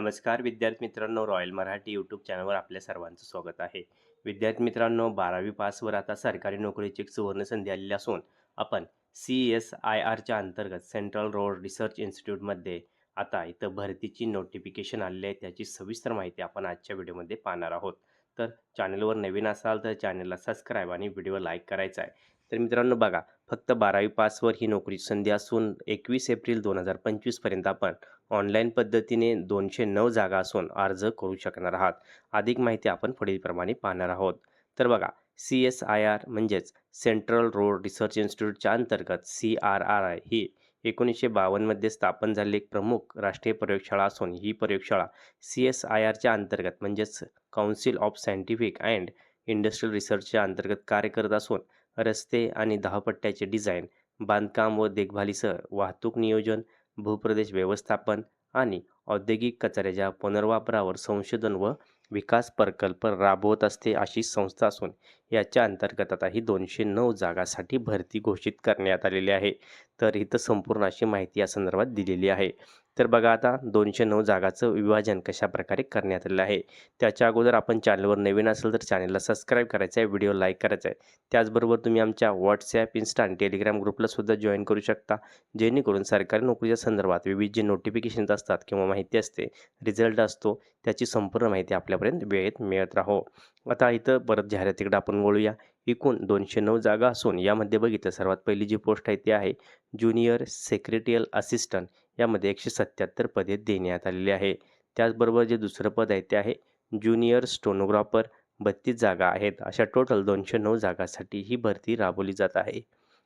नमस्कार विद्यार्थी मित्रांनो रॉयल मराठी यूट्यूब चॅनलवर आपल्या सर्वांचं स्वागत आहे. विद्यार्थी मित्रांनो बारावी पासवर आता सरकारी नोकरीची एक सुवर्ण संधी आलेली असून आपण सी एस आय आरच्या अंतर्गत सेंट्रल रोड रिसर्च इन्स्टिट्यूटमध्ये आता इथं भरतीची नोटिफिकेशन आलेली आहे. त्याची सविस्तर माहिती आपण आजच्या व्हिडिओमध्ये पाहणार आहोत. तर चॅनलवर नवीन असाल तर चॅनलला सबस्क्राईब आणि व्हिडिओ लाईक करायचा आहे. तर मित्रांनो बघा फक्त बारावी पासवर ही नोकरीची संधी असून एकवीस एप्रिल दोन हजार पंचवीसपर्यंत आपण ऑनलाईन पद्धतीने दोनशे नऊ जागा असून अर्ज करू शकणार आहात. अधिक माहिती आपण पुढीलप्रमाणे पाहणार आहोत. तर बघा सी एस आय आर म्हणजेच सेंट्रल रोड रिसर्च इन्स्टिट्यूटच्या अंतर्गत सी आर आर आय ही एकोणीसशे बावन्नमध्ये स्थापन झालेली एक प्रमुख राष्ट्रीय प्रयोगशाळा असून ही प्रयोगशाळा सी एस आय आरच्या अंतर्गत म्हणजेच council of scientific and industrial रिसर्चच्या अंतर्गत कार्य करत असून रस्ते आणि धावपट्ट्याचे डिझाईन बांधकाम व देखभालीसह वाहतूक नियोजन भूप्रदेश व्यवस्थापन आणि औद्योगिक कचऱ्याच्या पुनर्वापरावर संशोधन व विकास प्रकल्प राबवत असते अशी संस्था असून याच्या अंतर्गत आता ही दोनशे नऊ जागासाठी भरती घोषित करण्यात आलेली आहे. तर इथं संपूर्ण अशी माहिती या संदर्भात दिलेली आहे. तर बघा आता दोनशे नऊ जागाचं विभाजन कशाप्रकारे करण्यात आलेलं आहे. त्याच्या अगोदर आपण चॅनलवर नवीन असेल तर चॅनलला सबस्क्राईब करायचं आहे व्हिडिओ लाईक करायचा आहे. त्याचबरोबर तुम्ही आमच्या व्हॉट्सॲप इन्स्टा आणि टेलिग्राम ग्रुपला सुद्धा जॉईन करू शकता जेणेकरून सरकारी नोकरीच्या संदर्भात विविध जे नोटिफिकेशन्स असतात किंवा माहिती असते रिझल्ट असतो त्याची संपूर्ण माहिती आपल्यापर्यंत वेळेत मिळत राहो. आता इथं परत जाहिरातीकडे आपण वळूया एकूण दोनशे नऊ जागा असून यामध्ये बघितलं सर्वात पहिली जी पोस्ट आहे ती आहे ज्युनियर सेक्रेटियल असिस्टंट यामध्ये एकशे सत्याहत्तर पदे देण्यात आलेली आहे त्याचबरोबर जे दुसरं पद आहे ते आहे ज्युनियर स्टोनोग्राफर. बत्तीस जागा आहेत. अशा टोटल दोनशे नऊ जागासाठी ही भरती राबवली जात आहे.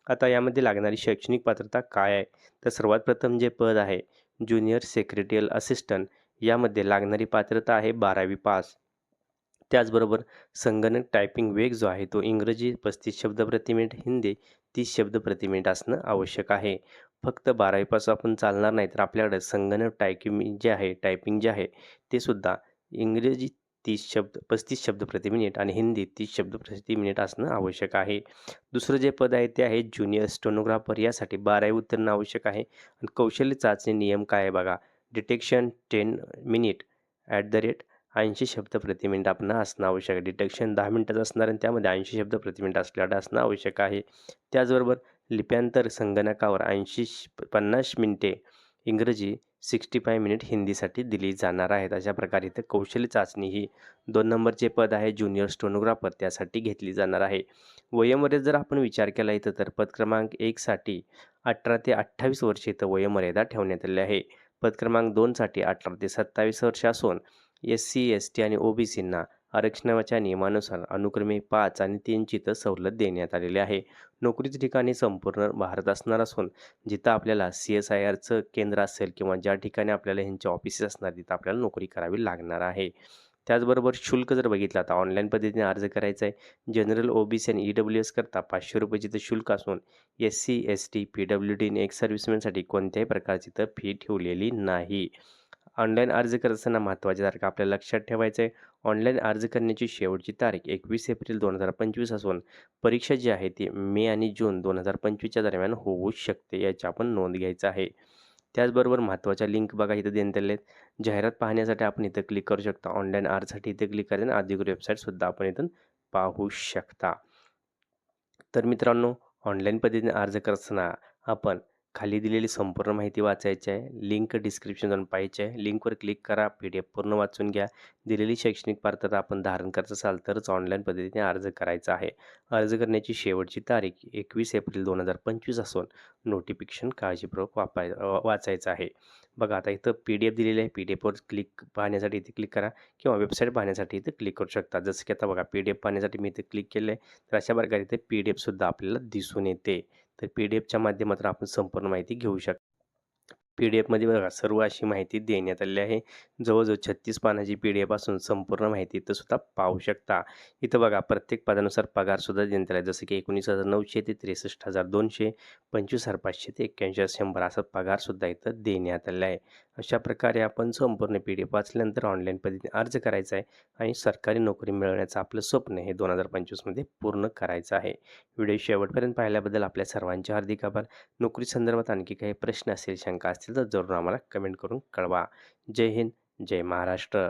आता यामध्ये लागणारी शैक्षणिक पात्रता काय आहे? तर सर्वात प्रथम जे पद आहे ज्युनियर सेक्रेटियल असिस्टंट यामध्ये लागणारी पात्रता आहे बारावी पास. त्याचबरोबर संगणक टायपिंग वेग जो आहे तो इंग्रजी पस्तीस शब्द प्रति मिनिट हिंदी तीस शब्द प्रति मिनिट असणं आवश्यक आहे. फक्त बारावीपासून आपण चालणार नाही तर आपल्याकडे संगणक टायपिंग जे आहे टायपिंग जे आहे ते सुद्धा इंग्रजी तीस शब्द पस्तीस शब्द प्रति मिनिट आणि हिंदी तीस शब्द प्रति मिनिट असणं आवश्यक आहे. दुसरं जे पद आहे ते आहे ज्युनियर स्टोनोग्राफर यासाठी बारावी उत्तीर्ण आवश्यक आहे. आणि कौशल्य चाचणी नियम काय आहे बघा? Detection ten minute at the rate ऐंशी शब्द प्रति मिनिट आपण असणं आवश्यक आहे. डिटेक्शन दहा मिनिटाचं असणार आणि त्यामध्ये ऐंशी शब्द प्रति मिनिट असल्याला असणं आवश्यक आहे. त्याचबरोबर लिप्यांतर संगणकावर ऐंशी पन्नास मिनिटे इंग्रजी सिक्स्टी फाय मिनिट हिंदीसाठी दिली जाणार आहेत. अशा प्रकारे इथं कौशल्य चाचणी ही दोन नंबरचे पद आहे. ज्युनियर स्टोनोग्राफर त्यासाठी घेतली जाणार आहे. वयोमर्यादा जर आपण विचार केला इथं तर पद क्रमांक एकसाठी अठरा ते अठ्ठावीस वर्षे इथं वयोमर्यादा ठेवण्यात आली आहे. पद क्रमांक दोनसाठी अठरा ते सत्तावीस वर्ष असून एस सी एस टी आणि ओ बी सींना आरक्षणाच्या नियमानुसार अनुक्रमे पाच आणि तीनची तर सवलत देण्यात आलेली आहे. नोकरीच्या ठिकाणी संपूर्ण भारत असणार असून जिथं आपल्याला सी एस आय आरचं केंद्र असेल किंवा ज्या ठिकाणी आपल्याला ह्यांचे ऑफिसेस असणार तिथं आपल्याला नोकरी करावी लागणार आहे. त्याचबरोबर शुल्क जर बघितलं तर ऑनलाईन पद्धतीने अर्ज करायचा आहे जनरल ओ बी सी आणि ई डब्ल्यू एस करता पाचशे रुपयाची तर शुल्क असून S C S T P W D ex सर्व्हिसमॅनसाठी कोणत्याही प्रकारची तर फी ठेवलेली नाही. ऑनलाईन अर्ज करत असताना महत्त्वाच्या तारखा आपल्याला लक्षात ठेवायचं आहे. ऑनलाईन अर्ज करण्याची शेवटची तारीख एकवीस एप्रिल दोन हजार पंचवीस असून परीक्षा जी आहे ती मे आणि जून दोन हजार पंचवीसच्या दरम्यान होऊ शकते याची आपण नोंद घ्यायचं आहे. त्याचबरोबर महत्त्वाच्या लिंक बघा इथं देण्यात आले आहेत. जाहिरात पाहण्यासाठी आपण इथं क्लिक करू शकता. ऑनलाईन अर्जसाठी इथं क्लिक करेन अधिकृत वेबसाईटसुद्धा आपण इथून पाहू शकता. तर मित्रांनो ऑनलाईन पद्धतीने अर्ज करताना आपण खाली दिलेली संपूर्ण माहिती वाचायची आहे. लिंक डिस्क्रिप्शन पाहायची आहे. लिंकवर क्लिक करा. पी डी एफ पूर्ण वाचून घ्या. दिलेली शैक्षणिक पात्रता आपण धारण करत असाल तरच ऑनलाईन पद्धतीने अर्ज करायचा आहे. अर्ज करण्याची शेवटची तारीख एकवीस एप्रिल दोन हजार पंचवीस असून नोटिफिकेशन काळजीपूर्वक वापाय वाचायचं आहे. बघा आता इथं पी डी एफ दिलेली आहे. पी डी एफवर क्लिक पाहण्यासाठी इथे क्लिक करा किंवा वेबसाईट पाहण्यासाठी इथे क्लिक करू शकता. जसं की आता बघा पी डी एफ पाहण्यासाठी मी इथे क्लिक केलं आहे तर अशा प्रकारे इथे पी डी एफसुद्धा आपल्याला दिसून येते. तर पी डी एफच्या माध्यमातून आपण संपूर्ण माहिती घेऊ शक पी डी एफमध्ये बघा सर्व अशी माहिती देण्यात आलेली आहे. जवळजवळ छत्तीस पानाची पी डी एफ असून संपूर्ण माहिती इथं सुद्धा पाहू शकता. इथं बघा प्रत्येक पदानुसार पगारसुद्धा देण्यात आला आहे. जसं की एकोणीस हजार नऊशे ते त्रेसष्ट हजार दोनशे पंचवीस हजार पाचशे ते एक्क्याऐंशी हजार शंभर असं पगारसुद्धा इथं देण्यात आलेला आहे. अशा प्रकारे आपण संपूर्ण पी डी एफ वाचल्यानंतर ऑनलाईन पद्धतीने अर्ज करायचा आहे आणि सरकारी नोकरी मिळवण्याचं आपलं स्वप्न हे दोन हजार पंचवीसमध्ये पूर्ण करायचं आहे. व्हिडिओ शेवटपर्यंत पाहिल्याबद्दल आपल्या सर्वांचे हार्दिक आभार. नोकरी संदर्भात आणखी काही प्रश्न असतील शंका असतील तर जरूर आम्हाला कमेंट करून कळवा. जय हिंद जय महाराष्ट्र.